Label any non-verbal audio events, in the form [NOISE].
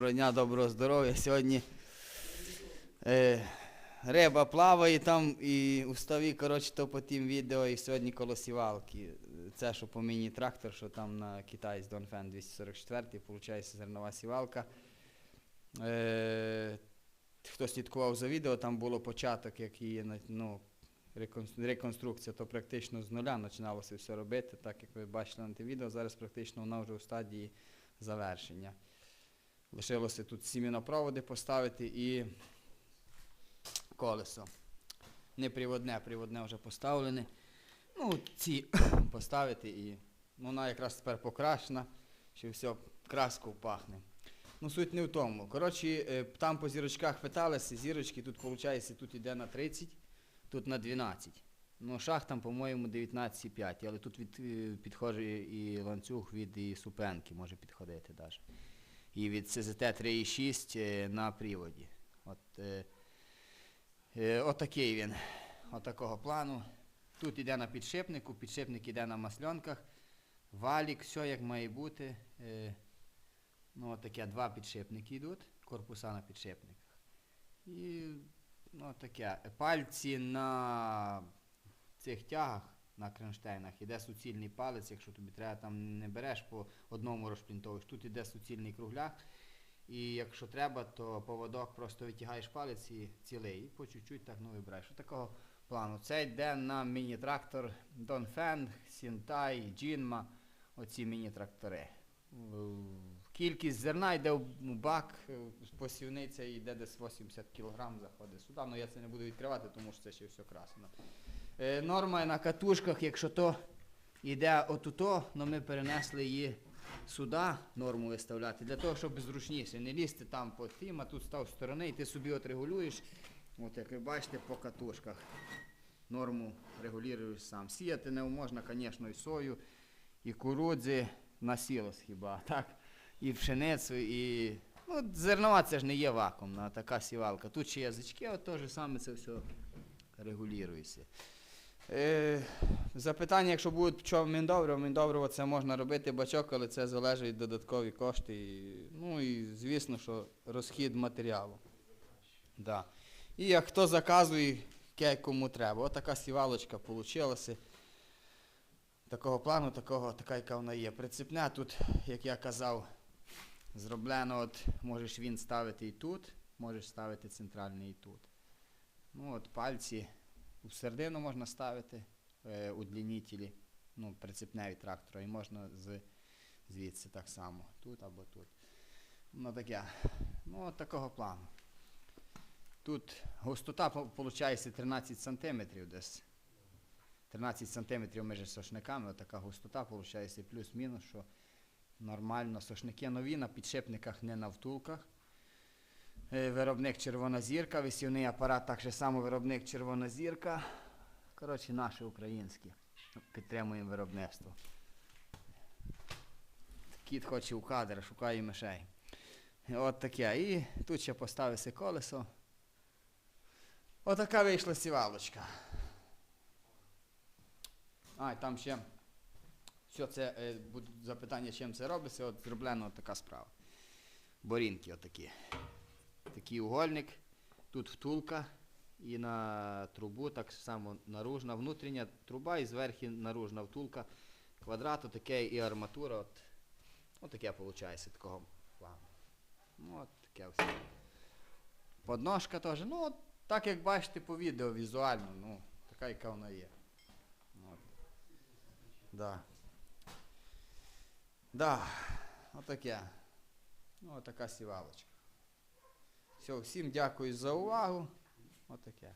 Доброго дня, доброго здоров'я. Сьогодні е, риба плаває там і у ставі, коротше, то по тим відео, і сьогодні коло сівалки. Це, що по міні-трактор, що там на Китай з Донфен 244, виходить зернова сівалка. Е, хто слідкував за відео, там було початок, як її ну, реконструкція, то практично з нуля починалося все робити, так як ви бачили на те відео, зараз практично вона вже у стадії завершення. Лишилося тут сімінопроводи поставити і колесо. Не приводне, приводне вже поставлене. Ну, ці [COUGHS] поставити і вона якраз тепер покрашена, що все краску пахне. Ну, суть не в тому. Коротше, е, там по зірочках питалися, зірочки тут, виходить, тут йде на 30, тут на 12. Ну, шах там, по-моєму, 19,5, але тут від, е, підходить і ланцюг від і супенки може підходити навіть і від СЗТ 3,6 е, на приводі. От, е, е, отакий він, отакого плану. Тут йде на підшипнику, підшипник йде на масльонках, валік, все як має бути. Е, ну, таке два підшипники йдуть, корпуса на підшипниках. І ну, таке. Пальці на цих тягах, на кронштейнах, іде суцільний палець, якщо тобі треба, там не береш по одному розплінтовуєш. Тут іде суцільний кругляк. І якщо треба, то поводок просто витягаєш палець і цілий. І по чуть-чуть так ну, вибираєш. Такого плану. Це йде на міні-трактор Донфен, Сінтай, Джінма. Оці міні-трактори. Кількість зерна йде в бак, посівниця йде десь 80 кг заходить сюди. Ну я це не буду відкривати, тому що це ще все красно. Е, норма на катушках, якщо то йде отуто, але ми перенесли її сюди, норму виставляти, для того, щоб зручніше. Не лізти там по тим, а тут став сторони, і ти собі от регулюєш. От як ви бачите, по катушках. Норму регулюєш сам. Сіяти не можна, звісно, і сою, і курудзи на сілос хіба, [LAUGHS] так? І пшеницю, і. Ну, зернова це ж не є вакуумна, така сівалка. Тут ще язички, от теж саме це все регулюється. Е, запитання, якщо будуть що міндобриво, міндобриво це можна робити бачок, але це залежить додаткові кошти. Ну і звісно, що розхід матеріалу. Да. І як хто заказує, кому треба. Ось така сівалочка вийшла. Такого плану, такого, така, яка вона є. Прицепне тут, як я казав, зроблено, от можеш він ставити і тут, можеш ставити центральний і тут. Ну от пальці в середину можна ставити е, удлінітелі, ну, прицепне від трактора, і можна з, звідси так само, тут або тут. Ну таке. Ну, от такого плану. Тут густота виходить 13 см десь. 13 см між сошниками, така густота виходить плюс-мінус, що нормально. Сошники нові на підшипниках, не на втулках. Е, Виробник Червона зірка, висівний апарат так же само виробник Червона зірка. Коротше, наші українські. Підтримуємо виробництво. Кіт хоче у кадр, шукає мишей. От таке. І тут ще поставився колесо. Отака вийшла сівалочка. А, і там ще. Все це е, будуть запитання, чим це робиться. От зроблена така справа. Борінки отакі. Такий угольник. Тут втулка і на трубу так само наружна, внутрішня труба і зверху наружна втулка. Квадрат отаке і арматура. От, от таке виходить такого плану. Ну, от таке все. Подножка теж. Ну, от, так як бачите по відео візуально, ну, така, яка вона є. От. Да. Да, отаке. Ну, отака сівалочка. Все, всім дякую за увагу. Отаке.